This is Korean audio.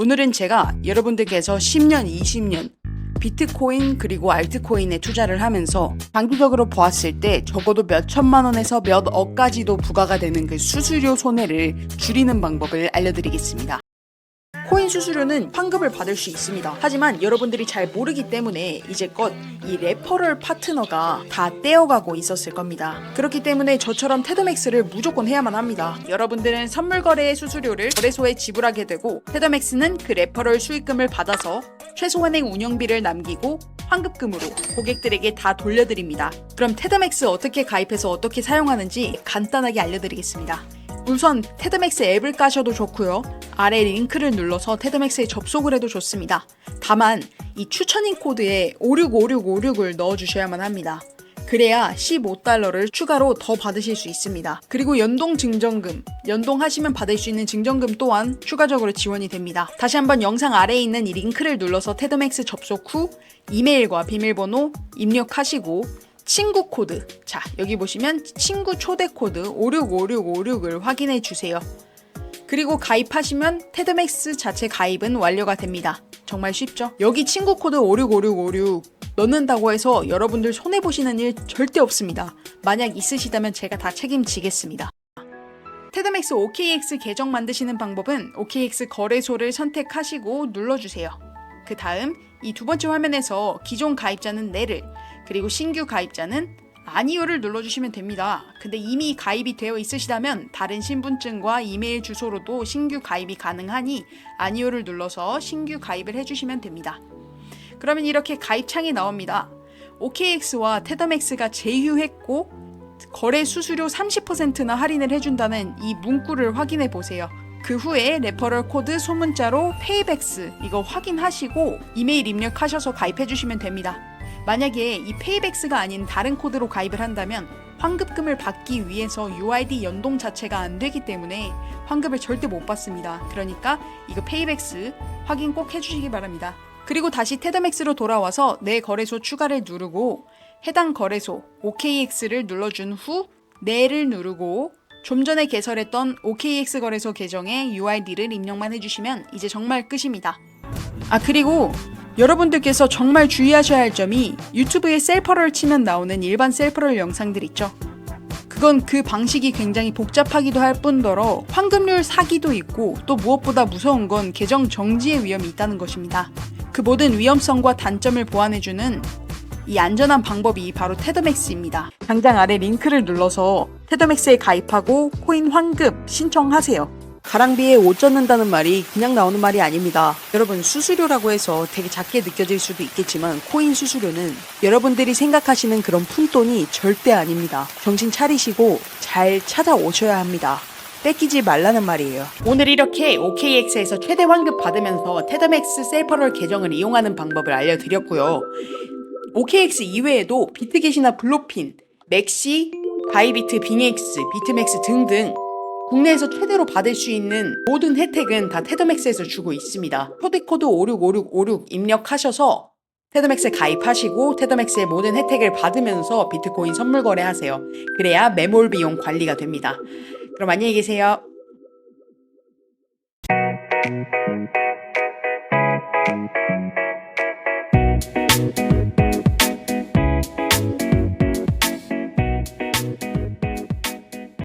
오늘은 제가 여러분들께서 10년, 20년 비트코인 그리고 알트코인에 투자를 하면서 장기적으로 보았을 때 적어도 몇 천만 원에서 몇 억까지도 부과가 되는 그 수수료 손해를 줄이는 방법을 알려드리겠습니다. 코인 수수료는 환급을 받을 수 있습니다. 하지만 여러분들이 잘 모르기 때문에 이제껏 이 레퍼럴 파트너가 다 떼어가고 있었을 겁니다. 그렇기 때문에 저처럼 테더맥스를 무조건 해야만 합니다. 여러분들은 선물 거래의 수수료를 거래소에 지불하게 되고 테더맥스는 그 레퍼럴 수익금을 받아서 최소한의 운영비를 남기고 환급금으로 고객들에게 다 돌려드립니다. 그럼 테더맥스 어떻게 가입해서 어떻게 사용하는지 간단하게 알려드리겠습니다. 우선 테드맥스 앱을 까셔도 좋고요. 아래 링크를 눌러서 테드맥스에 접속을 해도 좋습니다. 다만 이 추천인 코드에 565656을 넣어주셔야만 합니다. 그래야 15달러를 추가로 더 받으실 수 있습니다. 그리고 연동 증정금, 연동하시면 받을 수 있는 증정금 또한 추가적으로 지원이 됩니다. 다시 한번 영상 아래에 있는 이 링크를 눌러서 테드맥스 접속 후 이메일과 비밀번호 입력하시고 친구 코드. 자, 여기 보시면 친구 초대 코드 565656을 확인해 주세요. 그리고 가입하시면 테드맥스 자체 가입은 완료가 됩니다. 정말 쉽죠? 여기 친구 코드 565656 넣는다고 해서 여러분들 손해 보시는 일 절대 없습니다. 만약 있으시다면 제가 다 책임지겠습니다. 테드맥스 OKX 계정 만드시는 방법은 OKX 거래소를 선택하시고 눌러주세요. 그 다음 이 두 번째 화면에서 기존 가입자는 네를 그리고 신규 가입자는 아니요를 눌러주시면 됩니다. 근데 이미 가입이 되어 있으시다면 다른 신분증과 이메일 주소로도 신규 가입이 가능하니 아니요를 눌러서 신규 가입을 해주시면 됩니다. 그러면 이렇게 가입창이 나옵니다. OKX와 테더맥스가 제휴했고 거래 수수료 30%나 할인을 해준다는 이 문구를 확인해 보세요. 그 후에 레퍼럴 코드 소문자로 페이백스 이거 확인하시고 이메일 입력하셔서 가입해 주시면 됩니다. 만약에 이 페이백스가 아닌 다른 코드로 가입을 한다면 환급금을 받기 위해서 UID 연동 자체가 안 되기 때문에 환급을 절대 못 받습니다. 그러니까 이거 페이백스 확인 꼭 해주시기 바랍니다. 그리고 다시 테더맥스로 돌아와서 내 거래소 추가를 누르고 해당 거래소 OKX를 눌러준 후 내를 누르고 좀 전에 개설했던 OKX 거래소 계정에 UID를 입력만 해주시면 이제 정말 끝입니다. 아 그리고 여러분들께서 정말 주의하셔야 할 점이 유튜브에 셀퍼럴 치면 나오는 일반 셀퍼럴 영상들 있죠. 그건 그 방식이 굉장히 복잡하기도 할 뿐더러 황금률 사기도 있고 또 무엇보다 무서운 건 계정 정지의 위험이 있다는 것입니다. 그 모든 위험성과 단점을 보완해주는 이 안전한 방법이 바로 테더맥스입니다. 당장 아래 링크를 눌러서 테더맥스에 가입하고 코인 환급 신청하세요. 가랑비에 옷 젖는다는 말이 그냥 나오는 말이 아닙니다. 여러분 수수료라고 해서 되게 작게 느껴질 수도 있겠지만 코인 수수료는 여러분들이 생각하시는 그런 푼돈이 절대 아닙니다. 정신 차리시고 잘 찾아오셔야 합니다. 뺏기지 말라는 말이에요. 오늘 이렇게 OKX에서 최대 환급 받으면서 테더맥스 셀퍼럴 계정을 이용하는 방법을 알려드렸고요. OKX 이외에도 비트겟이나 블로핀, 맥시, 바이비트, 빙엑스, 비트맥스 등등 국내에서 최대로 받을 수 있는 모든 혜택은 다 테더맥스에서 주고 있습니다. 코드코드 565656 입력하셔서 테더맥스에 가입하시고 테더맥스의 모든 혜택을 받으면서 비트코인 선물 거래하세요. 그래야 매몰 비용 관리가 됩니다. 그럼 안녕히 계세요.